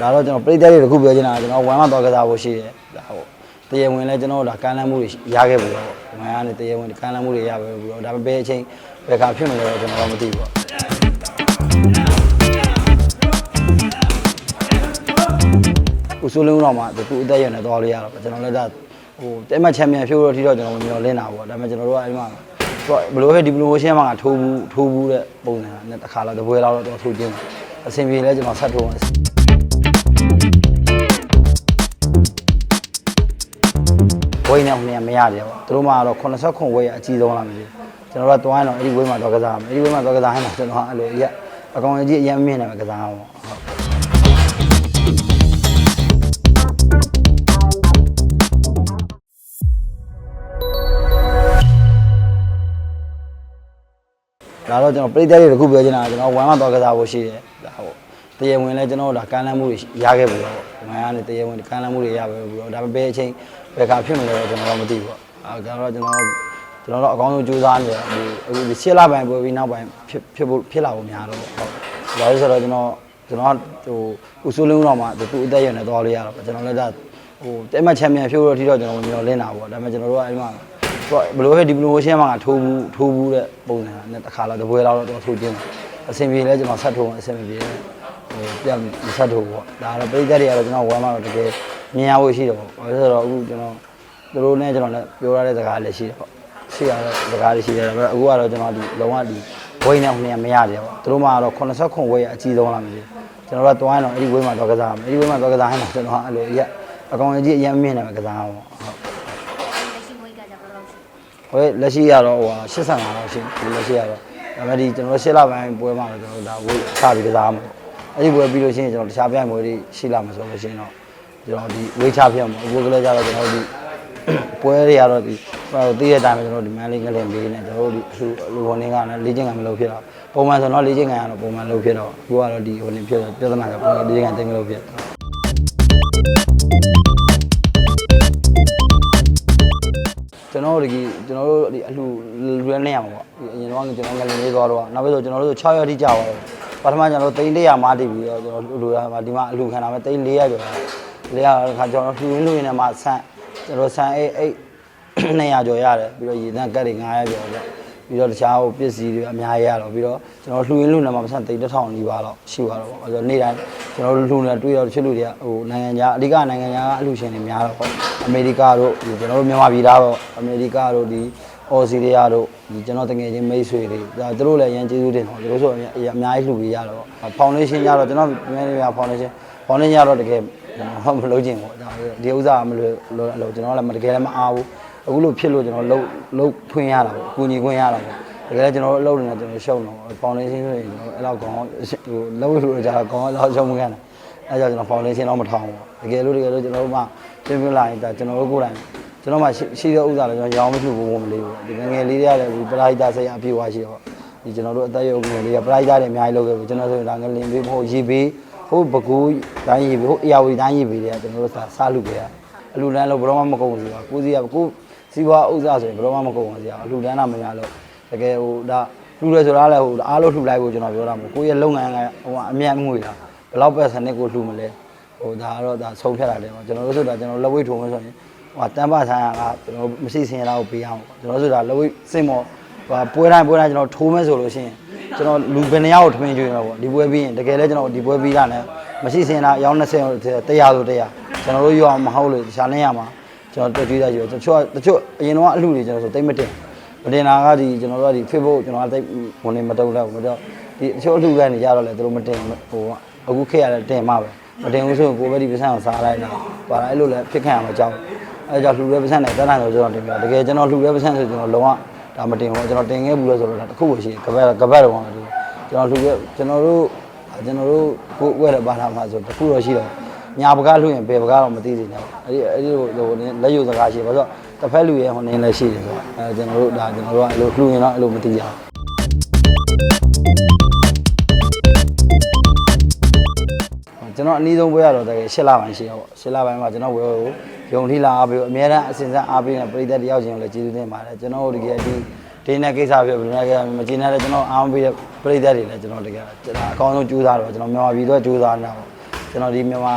ဒါတော့ကျွန်တော်ပြည်သက်တွေတခုပြောချင်တာကကျွန်တော်ဝမ်းမသွားကစားဖို့ရှိတယ်ဒါဟုတ်တရားဝင်လဲကျွန်တော်တို့ဒါကမ်းလှမ်းမှုတွေရခဲ့ပြီတော့ဝမ်းကနေတရားဝင်ကမ်းလှမ်းမှုတွေရပဲပြီးတော့ဒါပေမဲ့ဘယ်အချိန်ဘယ်ခါဖြစ်မလဲတော့ကျွန်တော်တော့မသိဘူးပေါ့ဦးစိုးလင်းတော့မှသူအသက်ရနေသွားလို့ရတော့ကျွန်တော်လည်းဒါဟိုတဲမချန်ပီယံဖြစ်လို့အထိတော့ကျွန်တော်မျှော်လင့်တာပေါ့ဒါပေမဲ့ကျွန်တော်တို့ကအဲ့မှာသူကဘယ်လိုပဲဒီပလိုမိုးရှင်းမှာထိုးဘူးထိုးဘူးတဲ့ပုံစံနဲ့တစ်ခါတော့တပွဲလောက်တော့ထိုးခြင်းအဆင်ပြေလဲကျွန်တော်ဆက်ထိုးမ ယ်ဝိန်းနဲ့ဟိုနေမရတယ်ပေါ့သူတို့မှတော့89ဝိန်းအကြီးဆုံးလားမသိဘူးကျွန်တော်တို့ကတွိုင်းတော့အဲ့ဒီဝိန်းမှာတော့ကစားမယ်အဲ့ဒီဝိန်းမှာတော့ကစားဟင်းမှာကျွန်တော်ကအဲ့လိုရက်အကောင်ကြီးအရင်မြင့်နေမှာကစားအောင်ပေါ့ဟုတ်ဒါတော့ကျွန်တော်ပြည်သက်တွေတခုပြောချင်တာကကျွန်တော်ဝမ်းမသွားကစားဖို့ရှိတယ်ဒါဟုတ်တရားဝင်လဲကျွန်တော်တို့ဒါကမ်းလှမ်းမှုတွေရခဲ့ပြီတော့ဝမ်းကနေတရားဝင်ကမ်းလှမ်းမှုတွေရပဲပြီးတော့ဒါပေမဲ့ဘယ်အချိန် ဘယ်ခါဖြစ်မလဲတော့ကျွန်တော်တော့မသိဘူးပေါ့အဲဒါတော့ကျွန်တော်ကျွန်တော်တို့အကောင်းဆုံးကြိုးစားနေတယ်ဒီအခုဒီရှစ်လပိုင်းပွဲပြီးနောက်ပိုင်းဖြစ်ဖြစ်ဖို့ဖြစ်လာဖို့များတော့ပေါ့ဟုတ်ဒါလို့ဆိုတော့ကျွန်တော်ကျွန်တော်ဟိုဦးစိုးလင်းဦးတော့မှသူအသက်ရနေသွားလို့ရတော့ပေါ့ကျွန်တော်လည်းဒါဟိုတဲမချန်ပီယံဖြစ်လို့အထိတော့ကျွန်တော်မျှော်လင့်တာပေါ့ဒါပေမဲ့ကျွန်တော်တို့ကအဲ့မှာသူကဘယ်လိုပဲဒီပလိုမိုးရှင်းမှာထိုးဘူးထိုးဘူးတဲ့ပုံစံနဲ့တစ်ခါတော့တပွဲလောက်တော့ထိုးခြင်းအဆင်ပြေလဲကျွန်တော်ဆက်ထိုးအဆင်ပြေဟိုပြန်ဆက်ထိုးပေါ့ဒါတော့ပိတ်သက်တွေကတော့ကျွန်တော်ဝမ်းမှာတော့တကယ် မြင်ရဖို့ရှိတယ်ပေါ့ဘာလို့လဲဆိုတော့အခုကျွန်တော်သူတို့နဲ့ကျွန်တော်လည်းပြောရတဲ့စကားလည်းရှိတယ်ပေါ့ရှိရတဲ့စကားလည်းရှိတယ်ဒါပေမဲ့အခုကတော့ကျွန်တော်ဒီလုံးဝဒီဝိန်းနဲ့ဟိုနေမရတယ်ပေါ့သူတို့မှတော့89ဝိန်းအကြီးဆုံးလားမသိဘူးကျွန်တော်တို့ကတွိုင်းတော့အဲ့ဒီဝိန်းမှာတော့ကစားမယ်အဲ့ဒီဝိန်းမှာတော့ကစားဟင်းမှာကျွန်တော်ကအဲ့လိုရက်အကောင်ကြီးအရင်မြင့်နေမှာကစားအောင်ပေါ့ဟုတ်လက်ရှိဝိတ်ကကြဘယ်လိုရှိဟိုလက်ရှိရတော့ဟို85လောက်ရှိဒီလက်ရှိရတော့ဒါပေမဲ့ဒီကျွန်တော်တို့ရှစ်လပိုင်းပွဲမှာတော့ကျွန်တော်တို့ဒါဝေးချပြီးကစားမှာပေါ့အဲ့ဒီပွဲပြီးလို့ရှိရင်ကျွန်တော်တခြားပြိုင်ပွဲတွေရှိလာမှာဆိုလို့ရှိရင်တော့ ကျွန်တော်ဒီဝေးချပြမှာဘိုးကလေးကြတော့ကျွန်တော်တို့ဒီပွဲတွေကတော့ဒီဟိုတည့်ရတိုင်းမှာကျွန်တော်တို့ဒီမန်လေးငလင်ပေးနေကျွန်တော်တို့ဒီအခုလူဝန်တွေကလည်းလေ့ကျင့်ခံမလုပ်ဖြစ်တော့ပုံမှန်ဆိုတော့လေ့ကျင့်ခံရတော့ပုံမှန်လုပ်ဖြစ်တော့အခုကတော့ဒီဟိုနေဖြစ်တော့ပြဿနာကပုံမှန်လေ့ကျင့်ခံတိတ်မလုပ်ဖြစ်ကျွန်တော်တို့ဒီကျွန်တော်တို့ဒီအလှလူရနေရမှာပေါ့အရင်တော့ကျွန်တော်ငလင်လေးသွားတော့နောက်ပြီးတော့ကျွန်တော်တို့6ရက်ထိကြာသွားတယ်ပထမကျွန်တော်တို့300မားတည်ပြီးတော့ကျွန်တော်လူရမှာဒီမှာအလှခံတာပဲ300ကျော် တယ်400ခါကျွန်တော်လှူရင်းလှူရင်းနဲ့မှဆန့်ကျွန်တော်ဆန့်အိတ်အိတ်200ကျော်ရတယ်ပြီးတော့ရေတန်းကတ်တွေ900ကျော်ပေါ့ပြီးတော့တခြားဟိုပစ္စည်းတွေအများကြီးရတော့ပြီးတော့ကျွန်တော်လှူရင်းလှူနေမှာပတ်စံ3000နီးပါတော့ရှိသွားတော့ပေါ့အဲဆိုနေ့တိုင်းကျွန်တော်လှူနေတွေ့တော့တချို့လူတွေကဟိုနိုင်ငံခြားအဓိကနိုင်ငံခြားကအလှူရှင်တွေများတော့ပေါ့အမေရိကတို့ဒီကျွန်တော်တို့မြန်မာပြည်သားတော့အမေရိကတို့ဒီအော်စတြေးလျတို့ဒီကျွန်တော်တကယ်ချင်းမိတ်ဆွေတွေဒါတို့လည်းအရင်ကျေးဇူးတင်တော့တို့ဆိုအများကြီးလှူပေးရတော့ဖောင်ဒေးရှင်းကြတော့ကျွန်တော်မြန်မာပြည်ဖောင်ဒေးရှင်းဖောင်ဒေးရှင်းကြတော့တကယ် ဟုတ်မလုပ်ချင်ဘူးဒါဒီဥစ္စာမလို့လို့ကျွန်တော်လည်းမတကယ်လည်းမအားဘူးအခုလို့ဖြစ်လို့ကျွန်တော်လှုပ်လှုပ်ခွင့်ရတာပေါ့အကူညီခွင့်ရတာပေါ့တကယ်လည်းကျွန်တော်တို့အလုပ်တွေနဲ့ကျွန်တော်ရှုံတော့ဖောင်ဒေးရှင်းဆိုရင်ကျွန်တော်အဲ့လောက်ကောင်းဟိုလှုပ်လို့ကြတာကောင်းအဲ့လောက်ရှုံမခံတယ်အဲ့ကြောင့်ကျွန်တော်ဖောင်ဒေးရှင်းတော့မထောင်ဘူးတကယ်လို့တကယ်လို့ကျွန်တော်တို့မှပြင်ပြလာရင်ဒါကျွန်တော်တို့ကိုယ်တိုင်ကျွန်တော်မှရှိတဲ့ဥစ္စာလည်းကျွန်တော်ရောင်းမဖြစ်ဘူးမလေးဘူးဒီငငယ်လေးတွေကလည်းပရိုက်တာဆက်ရအပြည့်ဝရှိတော့ဒီကျွန်တော်တို့အသက်ရုပ်ငယ်လေးကပရိုက်တာတွေအများကြီးလုပ်ခဲ့ပြီကျွန်တော်ဆိုရင်ဒါငလင်ပေးဖို့ရေပေး ဟိုဘကူတိုင်းရေပေးဟိုအရာဝတီတိုင်းရေပေးတွေကကျွန်တော်တို့စားလူခဲ့ရအလူတန်းလို့ဘယ်တော့မှမကုန်ဘူးကွာကိုစီကကိုစီပွားဥစ္စာဆိုရင်ဘယ်တော့မှမကုန်ဘူးစီကအလူတန်းတာမများလို့တကယ်ဟိုဒါလှူရဲဆိုတာလည်းဟိုအားလို့လှူလိုက်ဖို့ကျွန်တော်ပြောတာမဟုတ်ကိုရဲ့လုပ်ငန်းကဟိုအမြတ်ငွေတာဘယ်လောက်ပဲစနစ်ကိုလှူမလဲဟိုဒါကတော့ဒါဆုံးဖြတ်တာတယ်ပေါ့ကျွန်တော်တို့ဆိုတာကျွန်တော်လက်ဝိတ်ထုံမယ်ဆိုရင်ဟိုတန်းပါဆိုင်ကကျွန်တော်မရှိစင်ရတာကိုပေးအောင်ပေါ့ကျွန်တော်ဆိုတာလက်ဝိတ်စင်မော်ဟိုပွဲတိုင်းပွဲတိုင်းကျွန်တော်ထိုးမယ်ဆိုလို့ရှိရင် ကျွန်တော်လူဘယ်နှယောက်ကိုထမင်းကျွေးမှာပေါ့ဒီပွဲပြီးရင်တကယ်လဲကျွန်တော်ဒီပွဲပြီးတာနဲ့မရှိစင်တာအယောက်20တရားဆိုတရားကျွန်တော်တို့ရောအောင်မဟုတ်လို့တခြားလင်းရမှာကျွန်တော်တွေ့ကြည့်ရတချို့တချို့အရင်တော့အလှတွေကျွန်တော်ဆိုတိတ်မတင်မတင်တာကဒီကျွန်တော်တို့ကဒီ Facebook ကျွန်တော်ကတိတ်ဝင်နေမတုံးတော့ဘူးတော့ဒီတချို့အလှကနေကြတော့လေသူတို့မတင်ဟိုအခုခေတ်ရတယ်တင်မှာပဲမတင်ဘူးဆိုရင်ကိုယ်ပဲဒီပစံကိုစားလိုက်တာပါလာအဲ့လိုလဲဖြစ်ခံရမှာကြောက်အဲကြောင့်လှူရဲပစံနဲ့တက်နိုင်တော့ကျွန်တော်တင်ပြတကယ်ကျွန်တော်လှူရဲပစံဆိုကျွန်တော်လုံးဝ ဒါမတင်ဘူးကျွန်တော်တင်ခဲ့ဘူးလို့ဆိုတော့တခုပဲရှိကပတ်ကပတ်တော့ကျွန်တော်လှူရဲကျွန်တော်တို့ကျွန်တော်တို့ကိုယ်ဝဲရပါလာမှာဆိုတခုတော့ရှိတော့ညာပကားလှူရင်ဘယ်ပကားတော့မသိသေးဘူးအဲ့ဒီအဲ့ဒီဟိုလက်ရုပ်စကားရှိပါဆိုတော့တစ်ဖက်လူရဲ့ဟိုနေလည်းရှိတယ်ဆိုတော့အဲကျွန်တော်တို့ဒါကျွန်တော်တို့ကအဲ့လိုလှူရင်တော့အဲ့လိုမသိရဘူး ကျွန်တော်အနည်းဆုံးပွဲရတော့တကယ်၈လပိုင်းရှိတော့၈လပိုင်းမှာကျွန်တော်ဝယ်ကိုယုံထီလာအားပေးအများအားအစဉ်ဆက်အားပေးနေပြည်သက်တယောက်ချင်းကိုလည်းကျေးဇူးတင်ပါတယ်ကျွန်တော်တို့ဒီကဒီဒီနေ့ကိစ္စပြဘယ်လိုလဲကိစ္စမကျေနပ်တဲ့ကျွန်တော်အားမပေးတဲ့ပြည်သက်တွေလည်းကျွန်တော်တကယ်ကျွန်တော်အကောင်းဆုံးကြိုးစားတော့ကျွန်တော်မြန်မာပြည်တော့ကြိုးစားနေတာပေါ့ကျွန်တော်ဒီမြန်မာ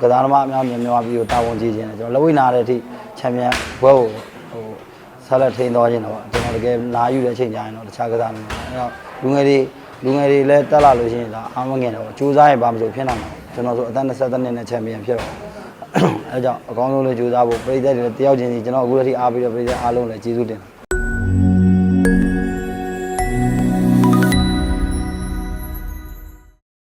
ကစားသမားအများကြီးမြန်မာပြည်ကိုတာဝန်ကြီးခြင်းတယ်ကျွန်တော်လက်ဝိနာတဲ့အထိချန်ပီယံဘွဲကိုဟိုဆက်လက်ထိန်းသွားခြင်းတော့ကျွန်တော်တကယ်နာယူတဲ့အချိန်ကျရင်တော့တခြားကစားနေတယ်အဲ့တော့လူငယ်တွေလူငယ်တွေလည်းတက်လာလို့ရှိရင်ဒါအားမငင်တော့ကြိုးစားရင်ဘာမှမဆိုဖြစ်နိုင်မှာ ကျွန်တော်ဆိုအသက်20နှစ်နဲ့ချန်ပီယံဖြစ်တော့အဲကြောင့်အကောင်းဆုံးလေးကြိုးစားဖို့ပြည်သက်တွေတယောက်ချင်းစီကျွန်တော်အခုလက်ထိအားပြီးတော့ပြည်သက်အားလုံးလည်းကျေးဇူးတင်တယ်